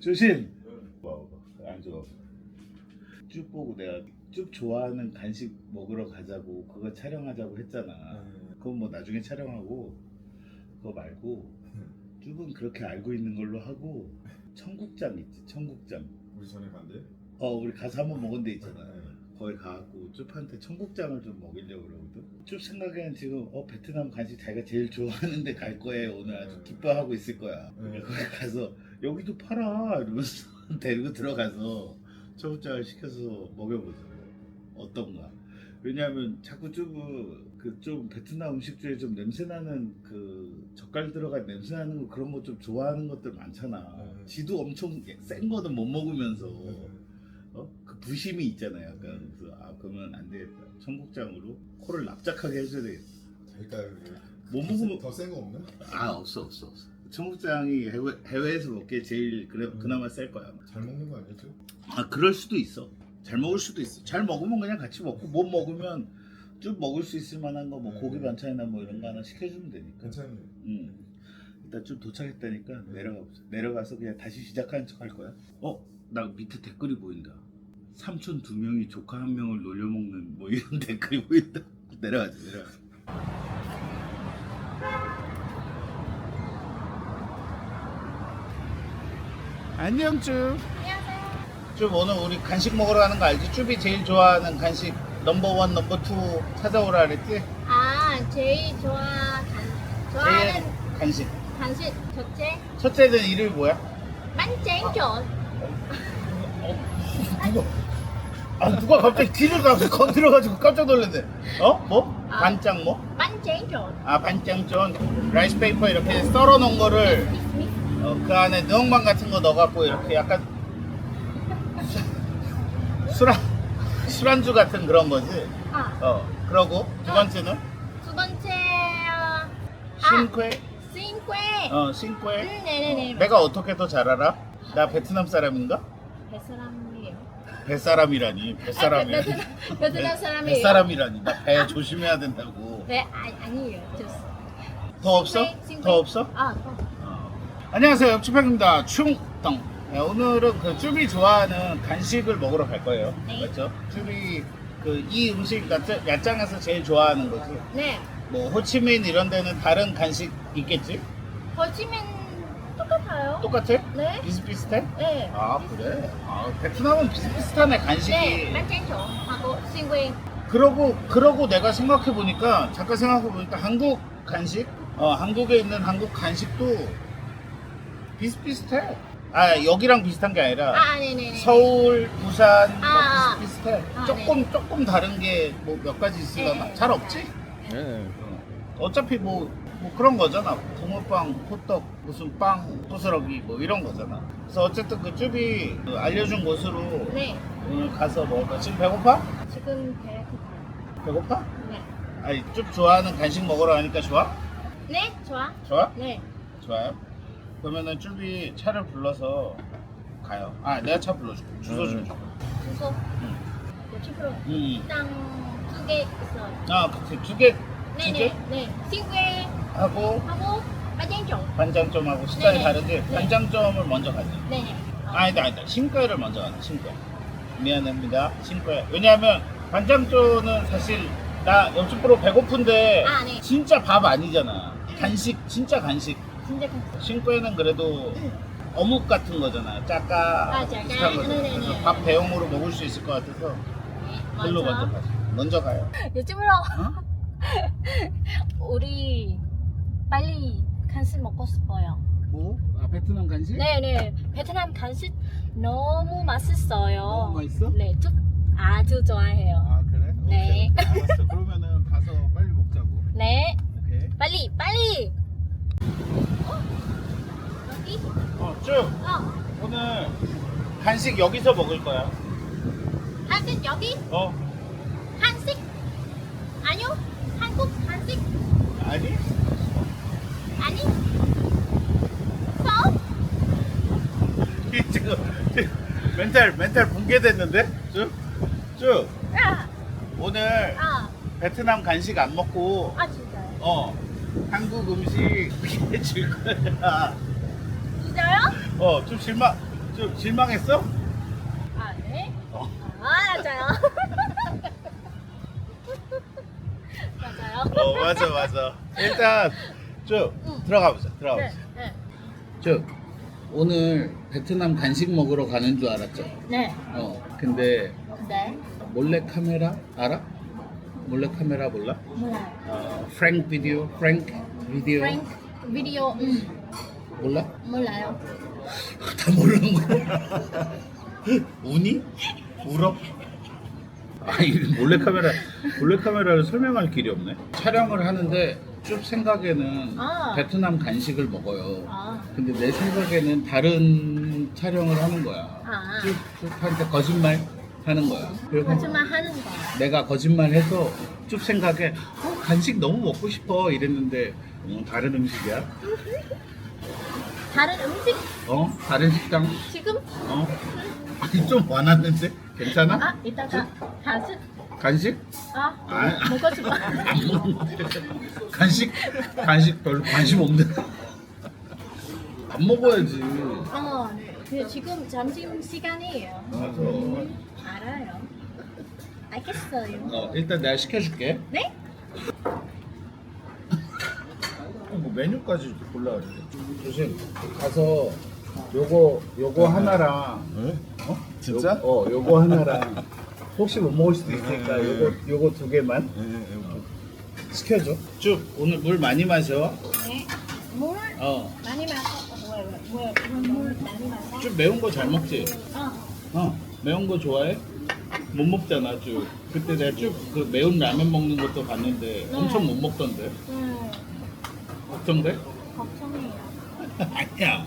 조심. 봐봐, 앉아. 쭉 보고 내가 쭉 좋아하는 간식 먹으러 가자고 그거 촬영하자고 했잖아. 그건 뭐 나중에 촬영하고 그거 말고 쭉은 그렇게 알고 있는 걸로 하고 청국장 있지 청국장. 우리 전에 간대. 어 우리 가서 한번 먹은 데 있잖아. 거기 가갖고 쭈한테 청국장을 좀 먹이려고 그러거든. 쭈 생각에는 지금 어 베트남 간식 자기가 제일 좋아하는 데 갈 거예요. 오늘 아주 네. 기뻐하고 있을 거야. 네. 거기 가서 여기도 팔아 이러면서 데리고 들어가서 청국장을 시켜서 먹여보자. 어떤가? 왜냐하면 자꾸 좀그좀 베트남 음식 중에 좀 냄새 나는 그 젓갈 들어간 냄새 나는 거 그런 거 좀 좋아하는 것들 많잖아. 네. 지도 엄청 센 거는 못 먹으면서 어? 그 부심이 있잖아요. 약간 그래서 아 그러면 안 되겠다. 청국장으로 코를 납작하게 해줘야 되겠다. 될까요? 못 먹으면 더 센 거 없나? 아 없어 없어 없어. 청국장이 해외, 해외에서 먹기에 제일 그래, 음. 그나마 셀 거야. 잘 먹는 거 아니죠? 아 그럴 수도 있어. 잘 먹을 수도 있어. 잘 먹으면 그냥 같이 먹고 못 먹으면 쭉 먹을 수 있을 만한 거 뭐 네. 고기 반찬이나 뭐 이런 거 하나 시켜주면 되니까. 괜찮네. 음. 일단 좀 도착했다니까 내려가 보자. 내려가서 그냥 다시 시작하는 척 할 거야. 어? 나 밑에 댓글이 보인다. 삼촌 두 명이 조카 한 명을 놀려먹는 뭐 이런 댓글이 보인다. 내려가자 내려가자. 안녕 쭈. 안녕하세요. 쭈 오늘 우리 간식 먹으러 가는 거 알지? 쭈비 제일 좋아하는 간식 넘버 원 넘버 투 찾아오라 그랬지? 아, 제일 좋아, 간, 제일 좋아하는 간식. 간식 첫째, 첫째는 이름이 뭐야? 만쟁전. 누가? 아 누가 갑자기 뒤를 가서 건드려가지고 깜짝 놀랐네. 어? 뭐? 아. 반짱 뭐? 만쟁전. 아 반짱전 라이스 페이퍼 이렇게 썰어 놓은 거를 어, 그 안에 누엉망 같은 거 넣어갖고 이렇게 약간 수- 술안 술안주 같은 그런 거지. 아, 어 그러고 두 번째는 두 번째, 아, 싱퀘. 싱que. 어 싱퀘. 음, 네네네. 내가 어떻게 더 잘 알아? 나 베트남 사람인가? 뱃사람이에요. 뱃사람이라니 아, 뱃사람이 베트남, 베트남 사람이에요. 뱃사람이라니 나 배 조심해야 된다고 네, 아, 아니에요. just 더 없어? 싱que, 싱que. 더 없어? 아, 더. 안녕하세요 옆집형입니다 충덩 네, 오늘은 그 쭈비 좋아하는 간식을 먹으러 갈 거예요 네. 맞죠? 쭈비 그 이 음식 야짱- 야짱에서 제일 좋아하는 거지 네. 뭐 호치민 이런 데는 다른 간식 있겠지? 거치면 똑같아요. 똑같아? 네. 비슷비슷해? 네. 아 그래? 아 베트남은 비슷비슷하네 간식이 네, 만쟁전 하고 싱que. 그러고 그러고 내가 생각해 보니까 잠깐 생각해 보니까 한국 간식 어 한국에 있는 한국 간식도 비슷비슷해. 아 여기랑 비슷한 게 아니라 아, 네네네. 서울, 부산 뭐 아, 아. 비슷비슷해. 아, 조금 조금 다른 게 뭐 몇 가지 있으려나 네. 잘 없지. 네. 어. 어차피 뭐, 뭐 그런 거잖아. 붕어빵, 호떡, 무슨 빵, 부스러기 뭐 이런 거잖아. 그래서 어쨌든 그 쭈비 그 알려준 곳으로 네. 오늘 가서 먹을까? 지금 배고파? 지금 배 고파요. 배고파? 네. 아니 쭉 좋아하는 간식 먹으러 가니까 좋아? 네, 좋아. 좋아? 네. 좋아요. 그러면은 쭈비 차를 불러서 가요. 아 내가 차 불러줄게. 주소 좀 줘. 주소. 요즘으로 음. 땅두 개 있어요. 아 그치 두 개, 두 네네. 개 네. 싱que 하고 하고 마쟁종. 반장점하고 스타일이 네네. 다른데 네. 반장점을 먼저 가자. 네네. 어. 아니다 아니다 신과를 먼저 가자. 신과. 미안합니다. 신과. 왜냐하면 반장점은 사실 나 옆집 프로 배고픈데 아, 네. 진짜 밥 아니잖아. 간식 진짜 간식. 진짜 큰. 신과에는 그래도 어묵 같은 거잖아. 짜까 아, 짜까. 비슷한 거잖아. 네네네. 그래서 밥 대용으로 먹을 수 있을 것 같아서 네. 글로 먼저. 가자. 먼저 가요. 요즘으로 어? 우리 빨리 간식 먹고 싶어요. 뭐? 아 베트남 간식? 네네. 베트남 간식 너무 맛있어요. 너무 맛있어? 네, 쭉 아주 좋아해요. 아 그래? 네. 오케이, 오케이. 알았어. 그러면은 가서 빨리 먹자고. 네. 오케이. 빨리 빨리. 어? 여기? 어, 쭉. 어. 오늘 간식 여기서 먹을 거야. 한식 여기? 어? 한식? 아니요. 한국 한식? 아니? 아니. 서? 지금, 지금 멘탈 멘탈 붕괴됐는데? 쭉. 쭉. 아, 오늘 아, 베트남 간식 안 먹고 아 진짜요? 어 한국 음식 해줄 거야. 진짜요? 어, 좀 실망 좀 실망했어? 아, 네? 어. 아, 맞아요. 맞아요. 어 맞아 맞아. 일단 쭉 응. 들어가 보자. 들어가 네, 보자. 네. 쭉 오늘 베트남 간식 먹으러 가는 줄 알았죠? 네. 어 근데 네. 몰래 카메라 알아? 몰래 카메라 몰라? 몰라요. 어, 프랭크 비디오, 프랭크 비디오 프랭크 비디오, 음, 몰라? 몰라요. 다 모르는 거야. 우니? 울어? 아니 몰래 카메라 몰래 카메라를 설명할 길이 없네. 촬영을 하는데 쭉 생각에는 아. 베트남 간식을 먹어요. 아, 근데 내 생각에는 다른 촬영을 하는 거야. 아. 쭉쭉한테 거짓말 하는 거야. 그리고 거짓말 하는 거야. 내가 거짓말해서 쭉 생각에 어, 간식 너무 먹고 싶어 이랬는데 어, 다른 음식이야? 다른 음식 어? 다른 식당? 지금? 어? 아니 좀 많았는데 괜찮아? 아, 이따가 다시, 간식? 아, 아. 싶어. 안 먹는데 간식? 간식 별로 관심 없는데 안 먹어야지 어, 네. 그 지금 점심 시간이에요. 맞아 알아요. 알겠어요. 어, 일단 내가 시켜줄게 네? 뭐 메뉴까지 골라 조심 가서 요거 요거 하나랑 네? 어? 진짜? 요, 어 요거 하나랑 혹시 못 먹을 수도 있으니까 요거 요거 두 개만 네, 네, 네. 시켜줘. 쭉 오늘 물 많이 마셔. 네. 물? 어. 쭉 많이 마셔. 왜, 왜, 왜, 물 많이 마셔? 매운 거 잘 먹지? 어, 어 매운 거 좋아해? 못 먹잖아 쭉. 그때 내가 쭉 그 매운 라면 먹는 것도 봤는데 엄청 못 먹던데. 음, 걱정돼? 걱정해요. 아니야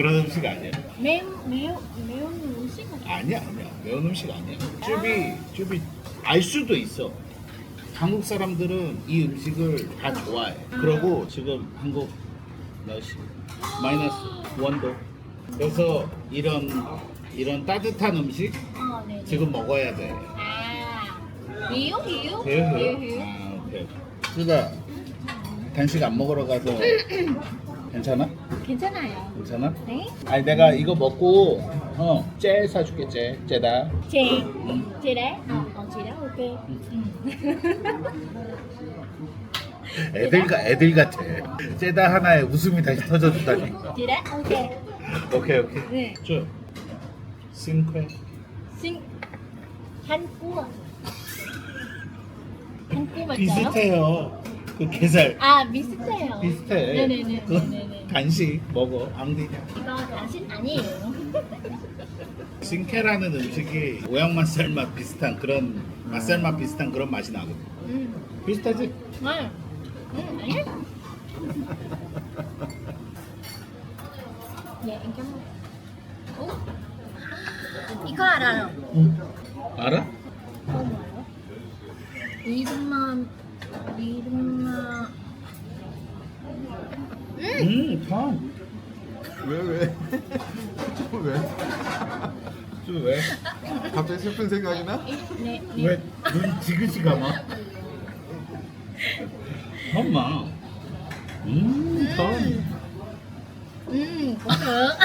그런 음식 아니야 매운, 매운, 매운 음식은 아니야 아니야 매운 음식 아니야 쭈비 쭈비 알 수도 있어 한국 사람들은 이 음식을 다 좋아해 그러고 지금 한국 날씨 마이너스 원도 그래서 이런 이런 따뜻한 음식 어, 네. 네. 지금 먹어야 돼 아, hiếu. 돼요? hiếu, hiếu. 아 오케이 쭈가 간식 안 먹으러 가서 괜찮아? 괜찮아요. 괜찮아? 네? 아니 내가 이거 먹고 어째 사줄게 째 째다 Chị, 응. chị đấy? Ờ, chị ok. 애들 가 애들 같아. 째다 하나에 웃음이 다시 터져주다니. chị đấy ok. 오케이 오케이. 네. 쭉. 싱쾌. Xin 한국. 한국 맞아요? 비슷해요. 그 게살 아 비슷해요. 비슷해. 네네네. 그 네네네. 간식 먹어 앙디냐. 이거 당신 아니에요. 싱케라는 음식이 오양 맛살 맛 비슷한 그런 맛살 맛 비슷한 그런 맛이 나거든. 음, 비슷하지? 네. 음, 아니야? 예, ơn. 오, 이거 알아요. 응. 알아? 이름만 이름만 음, 음, 참. 왜 왜? 왜? 좀 왜? 갑자기 슬픈 생각이 나? 네, 네. 왜눈 지그시 감아? 엄마. 음, 참. 음, cũng được.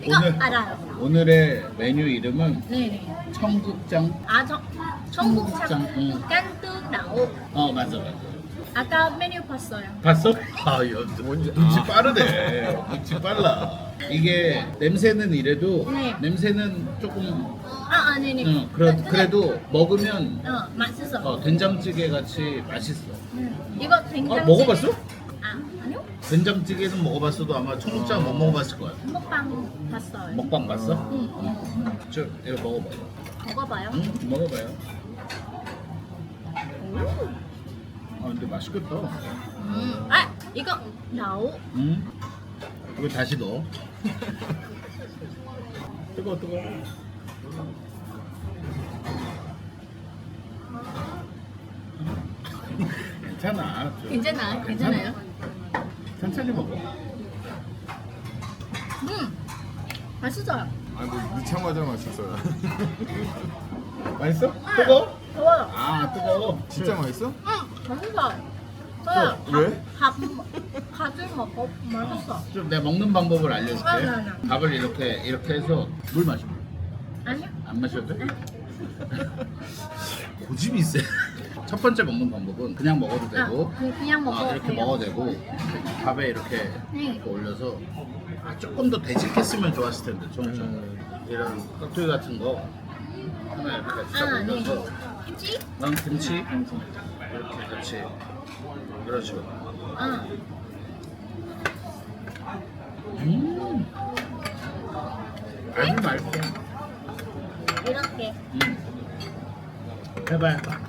이거 오늘- 알아요. 오늘의 메뉴 이름은 네, 네. 청국장. 아, 청, 청국장 청국장, 응. 깐 đậu. 어 맞아 맞아. 아까 메뉴 봤어요. 봤어? 아, 여, 뭔지- 눈치 아. 빠르네. 눈치 빨라. 이게 냄새는 이래도 네. 냄새는 조금 아, 아, 네네. 응, 그래, 근데- 그래도 먹으면 어, 맛있어. 어, 된장찌개 같이 맛있어. 음, 이거 된장찌개. 어, 먹어봤어? 아, 아니요. 된장찌개는 먹어봤어도 아마 청국장 못 먹어봤을 거야. 먹방 봤어요. 먹방 봤어? 응, 어. 저 이거 먹어봐. 먹어봐요. 응, 먹어봐요. 아 근데 맛있겠다. 음, 아, 이거 đậu. 응? 이거 다시 넣어. 뜨거 뜨거. 괜찮아. 저 괜찮아요? 괜찮아요? 천천히 먹어. 음, 맛있어요. 아니 뭐 넣자마자 맛있어요. 맛있어? 뜨거? 좋아요. 아 뜨거. 진짜 맛있어? 음, 맛있어. 그냥 왜? 밥, 밥을 먹고 맛있어. 좀 내가 먹는 방법을 알려줄게. 아, 네, 네. 밥을 이렇게 이렇게 해서 물 마시면 아니야? 안 마셔도 돼? 고집이 있어. 첫 번째 먹는 방법은 그냥 먹어도 되고 아, 그냥 먹어도 아, 이렇게 돼요. 먹어도 되고 밥에 이렇게, 네. 이렇게 올려서 아, 조금 더 되직했으면 좋았을 텐데 좀, 좀 음. 이런 깍두기 같은 거 하나 같이 딱 아, 네. 올려서 김치? 난 김치. 이렇게 같이 이런 식으로 아, 음 아주 맛있어 이렇게. 음. 해봐 해봐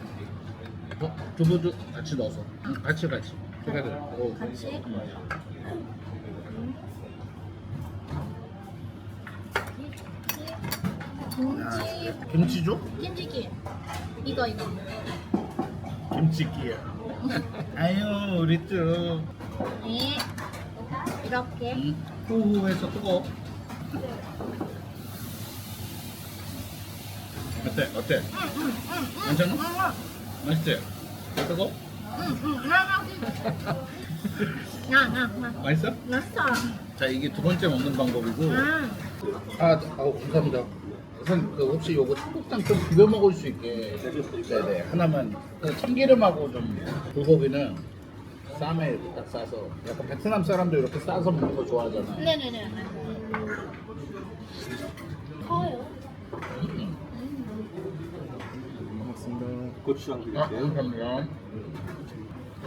어? 두부도 같이 넣어서 응, 같이 같이 together. 오. 같이? 음. 김치, 김치 줘? 김치기. 이거, 이거. 김치기야 아유 우리 좀 네. 이렇게. 음, 후후해서 뜨거 어때? 어때? 응, 응, 응, 응. 괜찮아? 응, 맛있지? 뜨거? 응, 응. 나, 나, 나, 나. 맛있어? 맛있어. 자 이게 두 번째 먹는 방법이고 아, 아, 아우 감사합니다. 우선 그 혹시 요거 청국장 좀 비벼 먹을 수 있게 네네 하나만 그 참기름하고 좀 불고기는 쌈에 이렇게 딱 싸서 약간 베트남 사람도 이렇게 싸서 먹는 거 좋아하잖아. 네네네. 커요. 음. 고맙습니다. 고추장 아, 드릴게요. 감사합니다.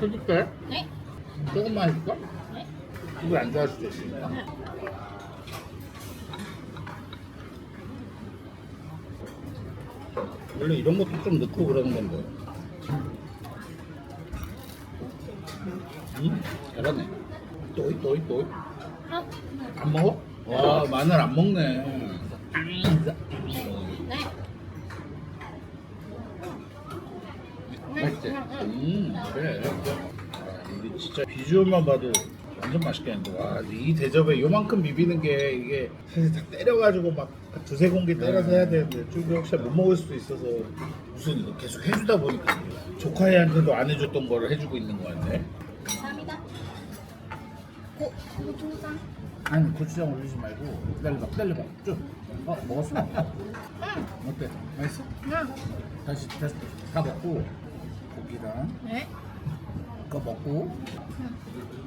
해줄게. 네. 조금만 해줄까? 네. 이거 안 좋아할 수도 있으니까. 원래 이런 것도 좀 넣고 그러는 건데. 음, 잘하네. 또이 또이 또이. 아, 안 먹어? 와 마늘 안 먹네. 네. 맛있지? 음 그래. 아, 이게 진짜 비주얼만 봐도 완전 맛있겠는데. 와이 대접에 요만큼 비비는 게 이게 사실 다 때려가지고 막 두세 공기 때려서 해야 되는데 좀 혹시 못 먹을 수도 있어서 무슨 계속 해주다 보니까 조카애한테도 안 해줬던 거를 해주고 있는 거 같네. 감사합니다. 고, 고추장. 아니 고추장 올리지 말고 기다려봐 기다려봐 좀. 어 먹었어? 응, 어때? 맛있어? 응. 다시 다시 다 먹고 고기랑 네. 이거 먹고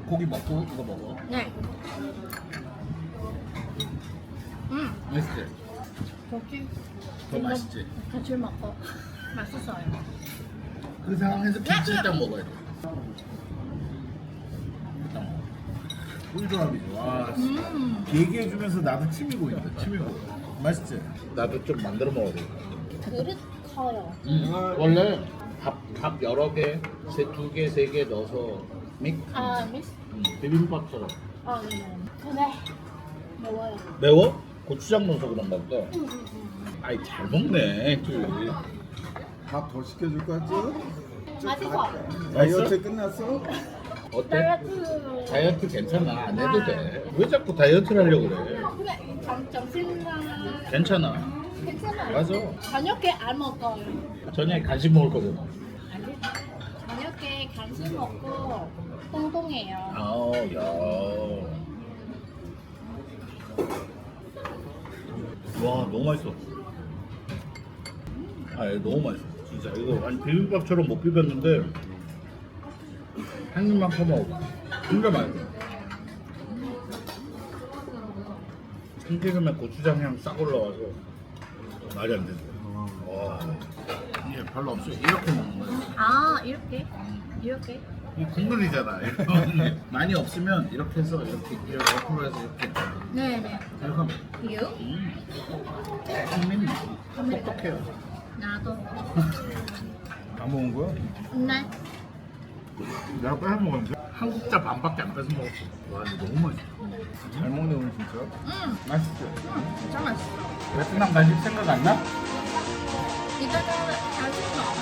고기 먹고 이거 먹어 네. 음, 맛있지? 고기. 더 맛있지? 같이 먹고 맛있어요. 그 상황에서 김치 네, 딱 네. 먹어야 돼 일단 먹어 꿀조합이지 와 음, 얘기해주면서 나도 침이 고인다 침이 고여 맛있지? 나도 좀 만들어 먹어야 돼 그릇 커요. 음, 원래 밥, 밥 여러 개, 세, 두 개, 세 개 넣어서 믹 아, 미스. 음, 비빔밥처럼 아, 네. 네. 근데 매워요. 매워? 고추장 넣어서 그런가 보다 음, 음, 음. 아이 잘 먹네 밥더 시켜줄까 쭉? 맛있어. 다이어트 끝났어? 어때? 다이어트. 다이어트 괜찮아 안 해도 돼 왜 자꾸 다이어트를 하려고 그래 근데 점- 점심만 괜찮아 괜찮아요. 맞아 저녁에 안 먹어요. 저녁에 간식 먹을 거잖아 아니, 저녁에 간식 먹고 똥똥해요. 아우 야. 와 너무 맛있어. 아 이거 너무 맛있어. 진짜 이거 아니 비빔밥처럼 못 비볐는데 한 입만 퍼먹어. 진짜 맛있어. 참기름에 고추장 향 싹 올라와서 말이 안 되네. 와 이게 별로 없어. 이렇게 먹는 거야. 아, 이렇게? 이렇게? 이 국물이잖아. 많이 없으면 이렇게 해서 이렇게 이렇게 옆으로 해서 이렇게 네네. 이렇게 하면 You? 음. 국민 똑똑해요. 나도. 다 먹은 거야? 네. 내가 뺏어 먹었는데 한국자 반밖에 안 뺏어 먹었어. 와 너무 맛있어. 잘 먹네 오늘 진짜. 음, 맛있죠? 진짜 맛있어. 베트남 간식 생각 안 나? 이따가 간식 먹어.